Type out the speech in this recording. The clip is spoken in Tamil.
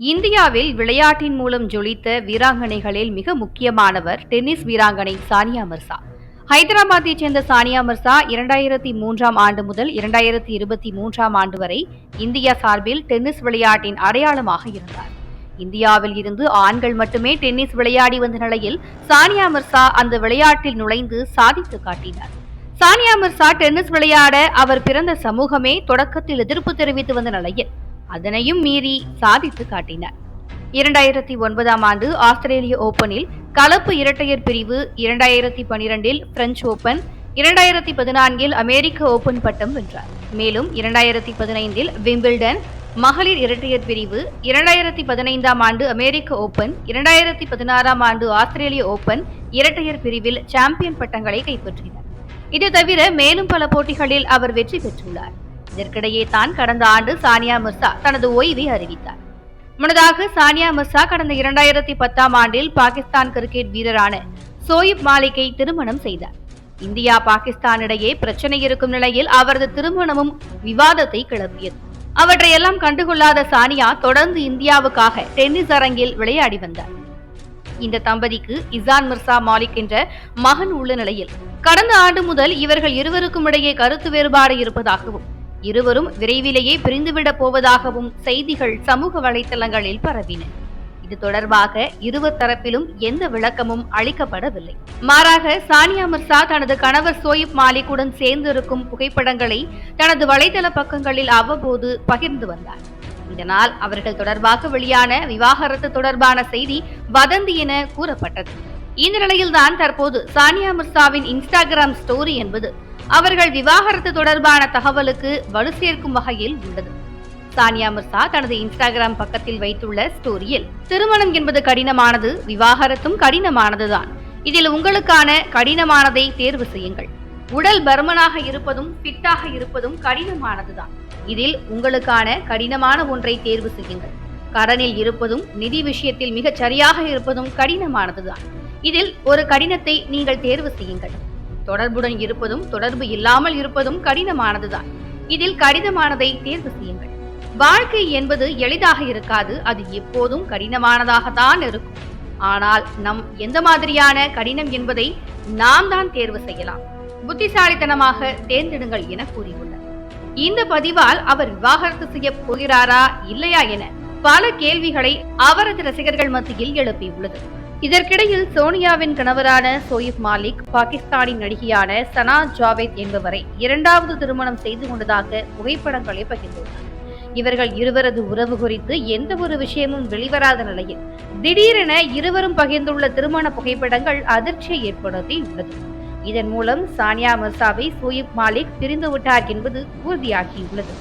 இந்தியாவில் விளையாட்டின் மூலம் ஜொலித்த வீராங்கனைகளில் மிக முக்கியமானவர் டென்னிஸ் வீராங்கனை சானியா மிர்சா. ஹைதராபாத்தைச் சேர்ந்த சானியா மிர்சா இரண்டாயிரத்தி மூன்றாம் ஆண்டு முதல் இரண்டாயிரத்தி இருபத்தி மூன்றாம் ஆண்டு வரை இந்தியா சார்பில் டென்னிஸ் விளையாட்டின் அடையாளமாக இருந்தார். இந்தியாவில் இருந்து ஆண்கள் மட்டுமே டென்னிஸ் விளையாடி வந்த நிலையில் சானியா மிர்சா அந்த விளையாட்டில் நுழைந்து சாதித்து காட்டினார். சானியா மிர்சா டென்னிஸ் விளையாட அவர் பிறந்த சமூகமே தொடக்கத்தில் எதிர்ப்பு தெரிவித்து வந்த நிலையில் அதனையும் மீறி சாதித்து காட்டினார். இரண்டாயிரத்தி ஒன்பதாம் ஆண்டு ஆஸ்திரேலிய ஓபனில் கலப்பு இரட்டையர் பிரிவு இரண்டாயிரத்தி பனிரெண்டில் பிரெஞ்சு ஓபன் இரண்டாயிரத்தி பதினான்கில் அமெரிக்க ஓபன் பட்டம் வென்றார். மேலும் இரண்டாயிரத்தி பதினைந்தில் விம்பிள்டன் மகளிர் இரட்டையர் பிரிவு இரண்டாயிரத்தி பதினைந்தாம் ஆண்டு அமெரிக்க ஓபன் இரண்டாயிரத்தி பதினாறாம் ஆண்டு ஆஸ்திரேலிய ஓபன் இரட்டையர் பிரிவில் சாம்பியன் பட்டங்களை கைப்பற்றினார். இது தவிர மேலும் பல போட்டிகளில் அவர் வெற்றி பெற்றுள்ளார். இதற்கிடையே தான் கடந்த ஆண்டு சானியா மிர்சா தனது ஓய்வை அறிவித்தார். முன்னதாக சானியா மிர்சா கடந்த இரண்டாயிரத்தி பத்தாம் ஆண்டில் பாகிஸ்தான் கிரிக்கெட் வீரரான சோயிப் மாலிக்கை திருமணம் செய்தார். இந்தியா பாகிஸ்தான் இடையே பிரச்சனை இருக்கும் நிலையில் அவரது திருமணமும் விவாதத்தை கிளப்பியது. அவற்றையெல்லாம் கண்டுகொள்ளாத சானியா தொடர்ந்து இந்தியாவுக்காக டென்னிஸ் அரங்கில் விளையாடி வந்தார். இந்த தம்பதிக்கு இசான் மிர்சா மாலிக் என்ற மகன் உள்ள நிலையில் கடந்த ஆண்டு முதல் இவர்கள் இருவருக்கும் இடையே கருத்து வேறுபாடு இருப்பதாகவும் இருவரும் விரைவிலேயே பிரிந்துவிடப் போவதாகவும் செய்திகள் சமூக வலைதளங்களில் பரவின. இது தொடர்பாக இருவர் தரப்பிலும் எந்த விளக்கமும் அளிக்கப்படவில்லை. மாறாக சானியா மிர்சா தனது கணவர் சோயிப் மாலிக்குடன் சேர்ந்திருக்கும் புகைப்படங்களை தனது வலைதள பக்கங்களில் அவ்வப்போது பகிர்ந்து வந்தார். இதனால் அவர்கள் தொடர்பாக வெளியான விவாகரத்து தொடர்பான செய்தி வதந்தி என கூறப்பட்டது. இந்த நிலையில்தான் தற்போது சானியா மிர்சாவின் இன்ஸ்டாகிராம் ஸ்டோரி என்பது அவர்கள் விவாகரத்து தொடர்பான தகவலுக்கு வலு சேர்க்கும் வகையில் உள்ளது. சானியா மிர்சா தனது இன்ஸ்டாகிராம் பக்கத்தில் வைத்துள்ள ஸ்டோரியில் திருமணம் என்பது கடினமானது விவாகரத்தும் கடினமானதுதான். இதில் உங்களுக்கான கடினமானதை தேர்வு செய்யுங்கள். உடல் பருமனாக இருப்பதும் ஃபிட்டாக இருப்பதும் கடினமானதுதான். இதில் உங்களுக்கான கடினமான ஒன்றை தேர்வு செய்யுங்கள். கடனில் இருப்பதும் நிதி விஷயத்தில் மிகச் சரியாக இருப்பதும் கடினமானதுதான். இதில் ஒரு கடினத்தை நீங்கள் தேர்வு செய்யுங்கள். தொடர்புடன் இருப்பதும் தொடர்பு இல்லாமல் இருப்பதும் கடினமானதுதான். இதில் கடினமானதை தேர்வு செய்யுங்கள். வாழ்க்கை என்பது எளிதாக இருக்காது அது எப்போதும் கடினமானதாகத்தான் இருக்கும். ஆனால் நம் எந்த மாதிரியான கடினம் என்பதை நாம் தான் தேர்வு செய்யலாம். புத்திசாலித்தனமாக தேர்ந்தெடுங்கள் என கூறியுள்ளார். இந்த பதிவால் அவர் விவாகரத்து செய்ய போகிறாரா இல்லையா என பல கேள்விகளை அவரது ரசிகர்கள் மத்தியில் எழுப்பியுள்ளது. இதற்கிடையில் சோனியாவின் கணவரான சோயிப் மாலிக் பாகிஸ்தானின் நடிகையான சனா ஜாவேத் என்பவரை இரண்டாவது திருமணம் செய்து கொண்டதாக புகைப்படங்களை பகிர்ந்துள்ளார் இவர்கள் இருவரது உறவு குறித்து எந்த ஒரு விஷயமும் வெளிவராத நிலையில் திடீரென இருவரும் பகிர்ந்துள்ள திருமண புகைப்படங்கள் அதிர்ச்சியை ஏற்படுத்தி உள்ளது. இதன் மூலம் சானியா மிர்சாவை சோயிப் மாலிக் பிரிந்து விட்டார் என்பது உறுதியாகியுள்ளது.